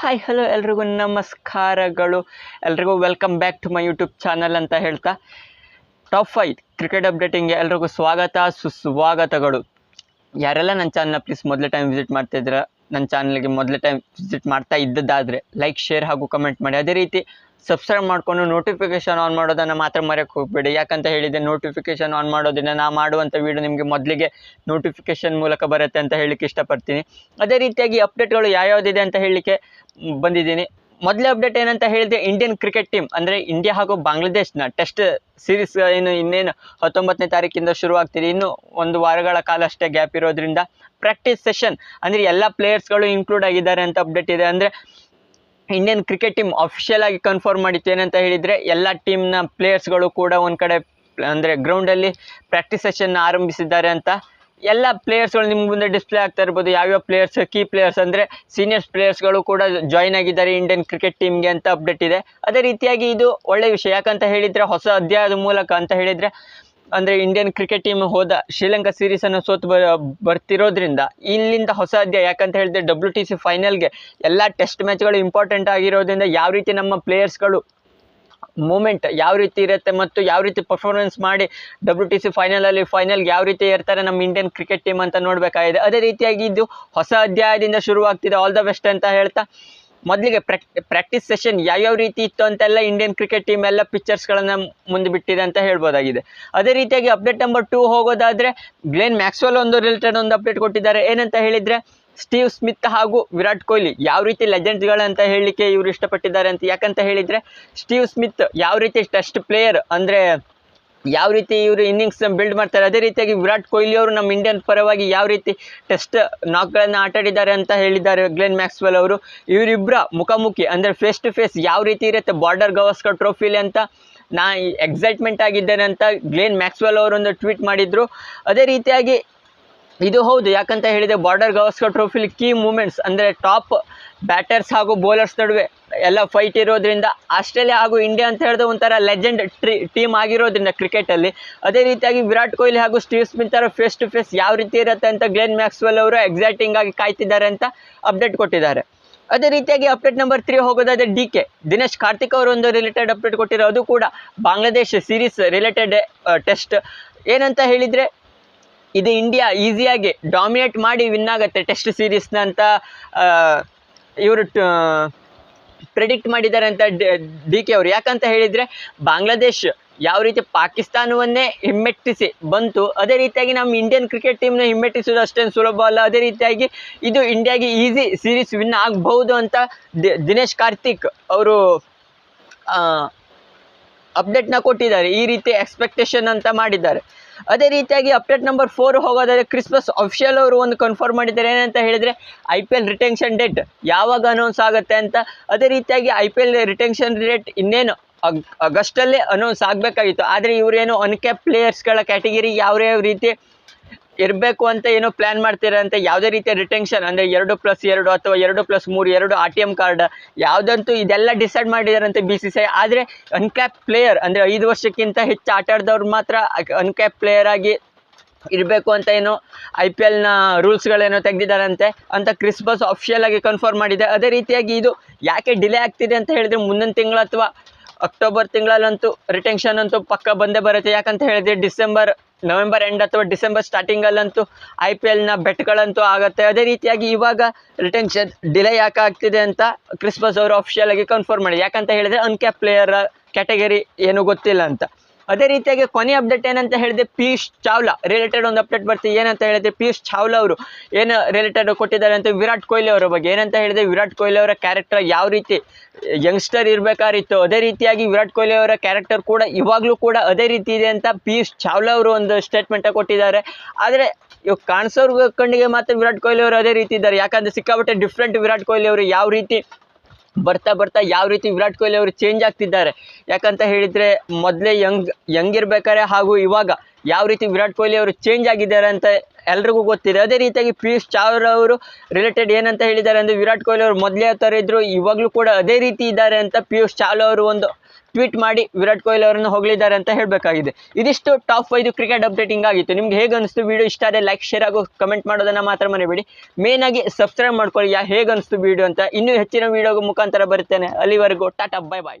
Hi hello ಎಲ್ರಿಗೂ ನಮಸ್ಕಾರಗಳು. ಎಲ್ರಿಗೂ welcome back to my YouTube channel ಅಂತ ಹೇಳ್ತಾ. ಟಾಪ್ ಫೈವ್ ಕ್ರಿಕೆಟ್ ಅಪ್ಡೇಟಿಂಗ್ಗೆ ಎಲ್ರಿಗೂ ಸ್ವಾಗತ, ಸುಸ್ವಾಗತಗಳು. ಯಾರೆಲ್ಲ ನನ್ನ ಚಾನಲ್ನ ಪ್ಲೀಸ್ ಮೊದಲೇ ಟೈಮ್ ವಿಸಿಟ್ ಮಾಡ್ತಾ ಇದ್ದೀರಾ? ನನ್ನ ಚಾನಲ್ಗೆ ಮೊದಲ ಟೈಮ್ ವಿಸಿಟ್ ಮಾಡ್ತಾ ಇದ್ದದ್ದಾದರೆ ಲೈಕ್ ಶೇರ್ ಹಾಗೂ ಕಮೆಂಟ್ ಮಾಡಿ. ಅದೇ ರೀತಿ ಸಬ್ಸ್ಕ್ರೈಬ್ ಮಾಡಿಕೊಂಡು ನೋಟಿಫಿಕೇಷನ್ ಆನ್ ಮಾಡೋದನ್ನು ಮಾತ್ರ ಮರೆಯೋಕ್ಕೆ ಹೋಗಬೇಡಿ. ಯಾಕಂತ ಹೇಳಿದರೆ ನೋಟಿಫಿಕೇಷನ್ ಆನ್ ಮಾಡೋದರಿಂದ ನಾ ಮಾಡುವಂಥ ವೀಡಿಯೋ ನಿಮಗೆ ಮೊದಲಿಗೆ ನೋಟಿಫಿಕೇಷನ್ ಮೂಲಕ ಬರುತ್ತೆ ಅಂತ ಹೇಳಲಿಕ್ಕೆ ಇಷ್ಟಪಡ್ತೀನಿ. ಅದೇ ರೀತಿಯಾಗಿ ಅಪ್ಡೇಟ್ಗಳು ಯಾವ್ಯಾವುದಿದೆ ಅಂತ ಹೇಳಲಿಕ್ಕೆ ಬಂದಿದ್ದೀನಿ. ಮೊದಲೇ ಅಪ್ಡೇಟ್ ಏನಂತ ಹೇಳಿದ್ರೆ ಇಂಡಿಯನ್ ಕ್ರಿಕೆಟ್ ಟೀಮ್ ಅಂದರೆ ಇಂಡಿಯಾ ಹಾಗೂ ಬಾಂಗ್ಲಾದೇಶ್ನ ಟೆಸ್ಟ್ ಸೀರೀಸ್ ಏನು ಇನ್ನೇನು ಹತ್ತೊಂಬತ್ತನೇ ತಾರೀಕಿಂದ ಶುರುವಾಗ್ತಿದೆ. ಇನ್ನು ಒಂದು ವಾರಗಳ ಕಾಲ ಅಷ್ಟೇ ಗ್ಯಾಪ್ ಇರೋದ್ರಿಂದ ಪ್ರಾಕ್ಟೀಸ್ ಸೆಷನ್ ಅಂದರೆ ಎಲ್ಲ ಪ್ಲೇಯರ್ಸ್ಗಳು ಇನ್ಕ್ಲೂಡ್ ಆಗಿದ್ದಾರೆ ಅಂತ ಅಪ್ಡೇಟ್ ಇದೆ. ಅಂದರೆ ಇಂಡಿಯನ್ ಕ್ರಿಕೆಟ್ ಟೀಮ್ ಅಫಿಷಿಯಲ್ ಆಗಿ ಕನ್ಫರ್ಮ್ ಮಾಡಿತ್ತು. ಏನಂತ ಹೇಳಿದರೆ ಎಲ್ಲ ಟೀಮ್ನ ಪ್ಲೇಯರ್ಸ್ಗಳು ಕೂಡ ಒಂದು ಕಡೆ, ಅಂದರೆ ಗ್ರೌಂಡಲ್ಲಿ ಪ್ರಾಕ್ಟೀಸ್ ಸೆಷನ್ನ ಆರಂಭಿಸಿದ್ದಾರೆ ಅಂತ ಎಲ್ಲ ಪ್ಲೇಯರ್ಸ್ಗಳು ನಿಮ್ಮ ಮುಂದೆ ಡಿಸ್ಪ್ಲೇ ಆಗ್ತಾ ಇರ್ಬೋದು. ಯಾವ್ಯಾವ ಪ್ಲೇಯರ್ಸ್ ಕೀ ಪ್ಲೇಯರ್ಸ್ ಅಂದರೆ ಸೀನಿಯರ್ಸ್ ಪ್ಲೇಯರ್ಸ್ಗಳು ಕೂಡ ಜಾಯ್ನ್ ಆಗಿದ್ದಾರೆ ಇಂಡಿಯನ್ ಕ್ರಿಕೆಟ್ ಟೀಮ್ಗೆ ಅಂತ ಅಪ್ಡೇಟ್ ಇದೆ. ಅದೇ ರೀತಿಯಾಗಿ ಇದು ಒಳ್ಳೆಯ ವಿಷಯ. ಯಾಕಂತ ಹೇಳಿದರೆ ಹೊಸ ಅಧ್ಯಾಯದ ಮೂಲಕ ಅಂತ ಹೇಳಿದರೆ, ಅಂದರೆ ಇಂಡಿಯನ್ ಕ್ರಿಕೆಟ್ ಟೀಮ್ ಹೋದ ಶ್ರೀಲಂಕಾ ಸೀರೀಸನ್ನು ಸೋತು ಬರ್ತಿರೋದ್ರಿಂದ ಇಲ್ಲಿಂದ ಹೊಸ ಅಧ್ಯಾಯ. ಯಾಕಂತ ಹೇಳಿದ್ರೆ ಡಬ್ಲ್ಯೂ ಟಿ ಸಿ ಫೈನಲ್ಗೆ ಎಲ್ಲ ಟೆಸ್ಟ್ ಮ್ಯಾಚ್ಗಳು ಇಂಪಾರ್ಟೆಂಟ್ ಆಗಿರೋದ್ರಿಂದ ಯಾವ ರೀತಿ ನಮ್ಮ ಪ್ಲೇಯರ್ಸ್ಗಳು ಮೂಮೆಂಟ್ ಯಾವ ರೀತಿ ಇರುತ್ತೆ ಮತ್ತು ಯಾವ ರೀತಿ ಪರ್ಫಾರ್ಮೆನ್ಸ್ ಮಾಡಿ ಡಬ್ಲ್ಯೂ ಟಿ ಸಿ ಫೈನಲಲ್ಲಿ ಫೈನಲ್ಗೆ ಯಾವ ರೀತಿ ಇರ್ತಾರೆ ನಮ್ಮ ಇಂಡಿಯನ್ ಕ್ರಿಕೆಟ್ ಟೀಮ್ ಅಂತ ನೋಡಬೇಕಾಗಿದೆ. ಅದೇ ರೀತಿಯಾಗಿ ಇದು ಹೊಸ ಅಧ್ಯಾಯದಿಂದ ಶುರುವಾಗ್ತಿದೆ. ಆಲ್ ದ ಬೆಸ್ಟ್ ಅಂತ ಹೇಳ್ತಾ ಮೊದಲಿಗೆ ಪ್ರಾಕ್ ಪ್ರಾಕ್ಟೀಸ್ ಸೆಷನ್ ಯಾವ್ಯಾವ ರೀತಿ ಇತ್ತು ಅಂತೆಲ್ಲ ಇಂಡಿಯನ್ ಕ್ರಿಕೆಟ್ ಟೀಮ್ ಎಲ್ಲ ಪಿಕ್ಚರ್ಸ್ಗಳನ್ನು ಮುಂದೆ ಬಿಟ್ಟಿದೆ ಅಂತ ಹೇಳ್ಬೋದಾಗಿದೆ. ಅದೇ ರೀತಿಯಾಗಿ ಅಪ್ಡೇಟ್ ನಂಬರ್ ಟೂ ಹೋಗೋದಾದರೆ ಗ್ಲೇನ್ ಮ್ಯಾಕ್ಸ್ವೆಲ್ ಒಂದು ರಿಲೇಟೆಡ್ ಒಂದು ಅಪ್ಡೇಟ್ ಕೊಟ್ಟಿದ್ದಾರೆ. ಏನಂತ ಹೇಳಿದರೆ ಸ್ಟೀವ್ ಸ್ಮಿತ್ ಹಾಗೂ ವಿರಾಟ್ ಕೊಹ್ಲಿ ಯಾವ ರೀತಿ ಲೆಜೆಂಡ್ಸ್ಗಳಂತ ಹೇಳಲಿಕ್ಕೆ ಇವರು ಇಷ್ಟಪಟ್ಟಿದ್ದಾರೆ ಅಂತ ಯಾಕಂತ ಹೇಳಿದರೆ, ಸ್ಟೀವ್ ಸ್ಮಿತ್ ಯಾವ ರೀತಿ ಟೆಸ್ಟ್ ಪ್ಲೇಯರ್ ಅಂದರೆ ಯಾವ ರೀತಿ ಇವರು ಇನ್ನಿಂಗ್ಸ್ ಬಿಲ್ಡ್ ಮಾಡ್ತಾರೆ, ಅದೇ ರೀತಿಯಾಗಿ ವಿರಾಟ್ ಕೊಹ್ಲಿ ಅವರು ನಮ್ಮ ಇಂಡಿಯನ್ ಪರವಾಗಿ ಯಾವ ರೀತಿ ಟೆಸ್ಟ್ ನಾಕ್ಗಳನ್ನು ಆಟಾಡಿದ್ದಾರೆ ಅಂತ ಹೇಳಿದ್ದಾರೆ ಗ್ಲೆನ್ ಮ್ಯಾಕ್ಸ್ವೆಲ್ ಅವರು. ಇವರಿಬ್ಬರ ಮುಖಾಮುಖಿ ಅಂದರೆ ಫೇಸ್ ಟು ಫೇಸ್ ಯಾವ ರೀತಿ ಇರುತ್ತೆ ಬಾರ್ಡರ್ ಗವಾಸ್ಕರ್ ಟ್ರೋಫಿಲಿ ಅಂತ ನಾ ಎಕ್ಸೈಟ್ಮೆಂಟ್ ಆಗಿದ್ದೇನೆ ಅಂತ ಗ್ಲೇನ್ ಮ್ಯಾಕ್ಸ್ವೆಲ್ ಅವರೊಂದು ಟ್ವೀಟ್ ಮಾಡಿದರು. ಅದೇ ರೀತಿಯಾಗಿ ಇದು ಹೌದು, ಯಾಕಂತ ಹೇಳಿದರೆ ಬಾರ್ಡರ್ ಗವಾಸ್ಕರ್ ಟ್ರೋಫಿಲಿ ಕೀ ಮೂಮೆಂಟ್ಸ್ ಅಂದರೆ ಟಾಪ್ ಬ್ಯಾಟರ್ಸ್ ಹಾಗೂ ಬೌಲರ್ಸ್ ನಡುವೆ ಎಲ್ಲ ಫೈಟ್ ಇರೋದ್ರಿಂದ ಆಸ್ಟ್ರೇಲಿಯಾ ಹಾಗೂ ಇಂಡಿಯಾ ಅಂತ ಹೇಳಿದ್ರೆ ಒಂಥರ ಲೆಜೆಂಡ್ ಟ್ರೀ ಟೀಮ್ ಆಗಿರೋದ್ರಿಂದ ಕ್ರಿಕೆಟಲ್ಲಿ ಅದೇ ರೀತಿಯಾಗಿ ವಿರಾಟ್ ಕೊಹ್ಲಿ ಹಾಗೂ ಸ್ಟೀವ್ ಸ್ಮಿತ್ ಅವರ ಫೇಸ್ ಟು ಫೇಸ್ ಯಾವ ರೀತಿ ಇರುತ್ತೆ ಅಂತ ಗ್ಲೆನ್ ಮ್ಯಾಕ್ಸ್ವೆಲ್ ಅವರು ಎಕ್ಸೈಟಿಂಗ್ ಆಗಿ ಕಾಯ್ತಿದ್ದಾರೆ ಅಂತ ಅಪ್ಡೇಟ್ ಕೊಟ್ಟಿದ್ದಾರೆ. ಅದೇ ರೀತಿಯಾಗಿ ಅಪ್ಡೇಟ್ ನಂಬರ್ ತ್ರೀ ಹೋಗೋದಾದ್ರೆ ಡಿ ಕೆ ದಿನೇಶ್ ಕಾರ್ತಿಕ್ ಅವರು ಒಂದು ರಿಲೇಟೆಡ್ ಅಪ್ಡೇಟ್ ಕೊಟ್ಟಿರೋ ಅದು ಕೂಡ ಬಾಂಗ್ಲಾದೇಶ್ ಸೀರೀಸ್ ರಿಲೇಟೆಡ್ ಟೆಸ್ಟ್ ಏನಂತ ಹೇಳಿದರೆ ಇದು ಇಂಡಿಯಾ ಈಸಿಯಾಗಿ ಡಾಮಿನೇಟ್ ಮಾಡಿ ವಿನ್ ಆಗುತ್ತೆ ಟೆಸ್ಟ್ ಸೀರೀಸ್ನ ಅಂತ ಇವರು ಪ್ರೆಡಿಕ್ಟ್ ಮಾಡಿದ್ದಾರೆ ಅಂತ ಡಿ ಕೆ ಅವರು. ಯಾಕಂತ ಹೇಳಿದರೆ ಬಾಂಗ್ಲಾದೇಶ್ ಯಾವ ರೀತಿ ಪಾಕಿಸ್ತಾನವನ್ನೇ ಹಿಮ್ಮೆಟ್ಟಿಸಿ ಬಂತು, ಅದೇ ರೀತಿಯಾಗಿ ನಮ್ಮ ಇಂಡಿಯನ್ ಕ್ರಿಕೆಟ್ ಟೀಮ್ನ ಹಿಮ್ಮೆಟ್ಟಿಸೋದು ಅಷ್ಟೇನು ಸುಲಭ ಅಲ್ಲ. ಅದೇ ರೀತಿಯಾಗಿ ಇದು ಇಂಡಿಯಾಗೆ ಈಸಿ ಸೀರೀಸ್ ವಿನ್ ಆಗಬಹುದು ಅಂತ ದಿನೇಶ್ ಕಾರ್ತಿಕ್ ಅವರು ಅಪ್ಡೇಟ್ನ ಕೊಟ್ಟಿದ್ದಾರೆ. ಈ ರೀತಿ ಎಕ್ಸ್ಪೆಕ್ಟೇಷನ್ ಅಂತ ಮಾಡಿದ್ದಾರೆ. ಅದೇ ರೀತಿಯಾಗಿ ಅಪ್ಡೇಟ್ ನಂಬರ್ ಫೋರ್ ಹೋಗೋದಾದ್ರೆ ಕ್ರಿಸ್ಮಸ್ ಅಫಿಷಿಯಲ್ ಅವರು ಒಂದು ಕನ್ಫರ್ಮ್ ಮಾಡಿದ್ದಾರೆ. ಏನಂತ ಹೇಳಿದರೆ I P L retention date ಯಾವಾಗ ಅನೌನ್ಸ್ ಆಗುತ್ತೆ ಅಂತ. ಅದೇ ರೀತಿಯಾಗಿ I P L retention date ಇನ್ನೇನು ಅಗ್, ಆಗಸ್ಟಲ್ಲೇ ಅನೌನ್ಸ್ ಆಗಬೇಕಾಗಿತ್ತು. ಆದರೆ ಇವರೇನು ಅನ್ಕ್ಯಾಪ್ ಪ್ಲೇಯರ್ಸ್ಗಳ ಕ್ಯಾಟಗಿರಿ ಯಾವ ಯಾವ ರೀತಿ ಇರಬೇಕು ಅಂತ ಏನೋ ಪ್ಲ್ಯಾನ್ ಮಾಡ್ತಿರಂತೆ ಯಾವುದೇ ರೀತಿಯ ರಿಟೆನ್ಷನ್ ಅಂದರೆ ಎರಡು ಪ್ಲಸ್ ಎರಡು ಅಥವಾ ಎರಡು ಪ್ಲಸ್ ಮೂರು ಎರಡು ಆರ್ ಟಿ ಎಂ ಕಾರ್ಡ್ ಯಾವುದಂತೂ ಇದೆಲ್ಲ ಡಿಸೈಡ್ ಮಾಡಿದಾರಂತೆ ಬಿ ಸಿ ಸಿ ಐ ಆದರೆ ಅನ್ಕ್ಯಾಪ್ ಪ್ಲೇಯರ್ ಅಂದರೆ ಐದು ವರ್ಷಕ್ಕಿಂತ ಹೆಚ್ಚು ಆಟ ಆಡಿದವ್ರು ಮಾತ್ರ ಅನ್ಕ್ಯಾಪ್ ಪ್ಲೇಯರ್ ಆಗಿ ಇರಬೇಕು ಅಂತ ಏನು ಐ ಪಿ ಎಲ್ನ ರೂಲ್ಸ್ಗಳೇನೋ ತೆಗೆದಿದ್ದಾರಂತೆ ಅಂತ ಕ್ರಿಸ್ಮಸ್ ಅಫಿಷಿಯಲ್ ಆಗಿ ಕನ್ಫರ್ಮ್ ಮಾಡಿದೆ. ಅದೇ ರೀತಿಯಾಗಿ ಇದು ಯಾಕೆ ಡಿಲೇ ಆಗ್ತಿದೆ ಅಂತ ಹೇಳಿದ್ರೆ ಮುಂದಿನ ತಿಂಗಳು ಅಥವಾ ಅಕ್ಟೋಬರ್ ತಿಂಗಳಲ್ಲಂತೂ ರಿಟೆನ್ಷನ್ ಅಂತೂ ಪಕ್ಕ ಬಂದೇ ಬರುತ್ತೆ. ಯಾಕಂತ ಹೇಳಿದ್ರೆ ಡಿಸೆಂಬರ್ ನವೆಂಬರ್ ಎಂಡ್ ಅಥವಾ ಡಿಸೆಂಬರ್ ಸ್ಟಾರ್ಟಿಂಗಲ್ಲಂತೂ ಐ ಪಿ ಎಲ್ನ ಬೆಟ್ಗಳಂತೂ ಆಗುತ್ತೆ. ಅದೇ ರೀತಿಯಾಗಿ ಇವಾಗ ರಿಟೆನ್ಷನ್ ಡಿಲೇ ಯಾಕೆ ಆಗ್ತಿದೆ ಅಂತ ಕ್ರಿಸ್ಮಸ್ ಅವರು ಅಫಿಷಿಯಲ್ ಆಗಿ ಕನ್ಫರ್ಮ್ ಮಾಡಿ ಯಾಕಂತ ಹೇಳಿದರೆ ಅನ್ಕ್ಯಾಪ್ ಪ್ಲೇಯರ್ ಕ್ಯಾಟಗರಿ ಏನು ಗೊತ್ತಿಲ್ಲ ಅಂತ. ಅದೇ ರೀತಿಯಾಗಿ ಕೊನೆ ಅಪ್ಡೇಟ್ ಏನಂತ ಹೇಳಿದ್ರೆ ಪಿಯೂಷ್ ಚಾವ್ಲಾ ರಿಲೇಟೆಡ್ ಒಂದು ಅಪ್ಡೇಟ್ ಬರ್ತೀವಿ ಏನಂತ ಹೇಳಿದ್ರೆ ಪಿಯೂಷ್ ಚಾವ್ಲಾ ಅವರು ಏನು ರಿಲೇಟೆಡ್ ಕೊಟ್ಟಿದ್ದಾರೆ ಅಂತ ವಿರಾಟ್ ಕೊಹ್ಲಿ ಅವರ ಬಗ್ಗೆ. ಏನಂತ ಹೇಳಿದ್ರೆ ವಿರಾಟ್ ಕೊಹ್ಲಿ ಅವರ ಕ್ಯಾರೆಕ್ಟರ್ ಯಾವ ರೀತಿ ಯಂಗ್ಸ್ಟರ್ ಇರಬೇಕಾಗಿತ್ತು ಅದೇ ರೀತಿಯಾಗಿ ವಿರಾಟ್ ಕೊಹ್ಲಿ ಅವರ ಕ್ಯಾರೆಕ್ಟರ್ ಕೂಡ ಇವಾಗಲೂ ಕೂಡ ಅದೇ ರೀತಿ ಇದೆ ಅಂತ ಪಿಯೂಷ್ ಚಾವ್ಲಾ ಅವರು ಒಂದು ಸ್ಟೇಟ್ಮೆಂಟ್ ಕೊಟ್ಟಿದ್ದಾರೆ. ಆದರೆ ಇವಾಗ ಕಾಣಿಸೋರ್ಗ ಕಣ್ಣಿಗೆ ಮಾತ್ರ ವಿರಾಟ್ ಕೊಹ್ಲಿ ಅವರು ಅದೇ ರೀತಿ ಇದ್ದಾರೆ. ಯಾಕಂದರೆ ಸಿಕ್ಕಾಪಟ್ಟೆ ಡಿಫ್ರೆಂಟ್ ವಿರಾಟ್ ಕೊಹ್ಲಿ ಅವರು ಯಾವ ರೀತಿ ಬರ್ತಾ ಬರ್ತಾ ಯಾವ ರೀತಿ ವಿರಾಟ್ ಕೊಹ್ಲಿ ಅವರು ಚೇಂಜ್ ಆಗ್ತಿದ್ದಾರೆ. ಯಾಕಂತ ಹೇಳಿದರೆ ಮೊದಲೇ ಯಂಗ್ ಯಂಗ್ ಇರ್ಬೇಕಾದ್ರೆ ಹಾಗೂ ಇವಾಗ ಯಾವ ರೀತಿ ವಿರಾಟ್ ಕೊಹ್ಲಿ ಅವರು ಚೇಂಜ್ ಆಗಿದ್ದಾರೆ ಅಂತ ಎಲ್ರಿಗೂ ಗೊತ್ತಿದೆ. ಅದೇ ರೀತಿಯಾಗಿ ಪಿಯೂಷ್ ಚಾವ್ರ ಅವರು ರಿಲೇಟೆಡ್ ಏನಂತ ಹೇಳಿದ್ದಾರೆ ಅಂದರೆ ವಿರಾಟ್ ಕೊಹ್ಲಿ ಅವರು ಮೊದಲೇ ಥರ ಇದ್ದರು ಇವಾಗಲೂ ಕೂಡ ಅದೇ ರೀತಿ ಇದ್ದಾರೆ ಅಂತ ಪಿಯೂಷ್ ಚಾವ್ಲಾ ಅವರು ಒಂದು ಟ್ವೀಟ್ ಮಾಡಿ ವಿರಾಟ್ ಕೊಹ್ಲಿ ಅವರನ್ನು ಹೊಗಳಿದ್ದಾರೆ ಅಂತ ಹೇಳಬೇಕಾಗಿದೆ. ಇದಿಷ್ಟು ಟಾಪ್ ಫೈವ್ ಕ್ರಿಕೆಟ್ ಅಪ್ಡೇಟಿಂಗ್ ಆಗಿತ್ತು. ನಿಮ್ಗೆ ಹೇಗೆ ಅನಿಸ್ತು? ವಿಡಿಯೋ ಇಷ್ಟ ಆದರೆ ಲೈಕ್, ಶೇರ್ ಹಾಗೂ ಕಮೆಂಟ್ ಮಾಡೋದನ್ನು ಮಾತ್ರ ಮರಿಬೇಡಿ. ಮೇನ್ ಆಗಿ ಸಬ್ಸ್ಕ್ರೈಬ್ ಮಾಡ್ಕೊಳ್ಳಿ. ಯಾ ಹೇಗೆ ಅನಿಸ್ತು ವಿಡಿಯೋ ಅಂತ. ಇನ್ನೂ ಹೆಚ್ಚಿನ ವಿಡಿಯೋ ಮುಖಾಂತರ ಬರುತ್ತೇನೆ. ಅಲ್ಲಿವರೆಗೂ ಟಾಟಾ ಬೈ ಬಾಯ್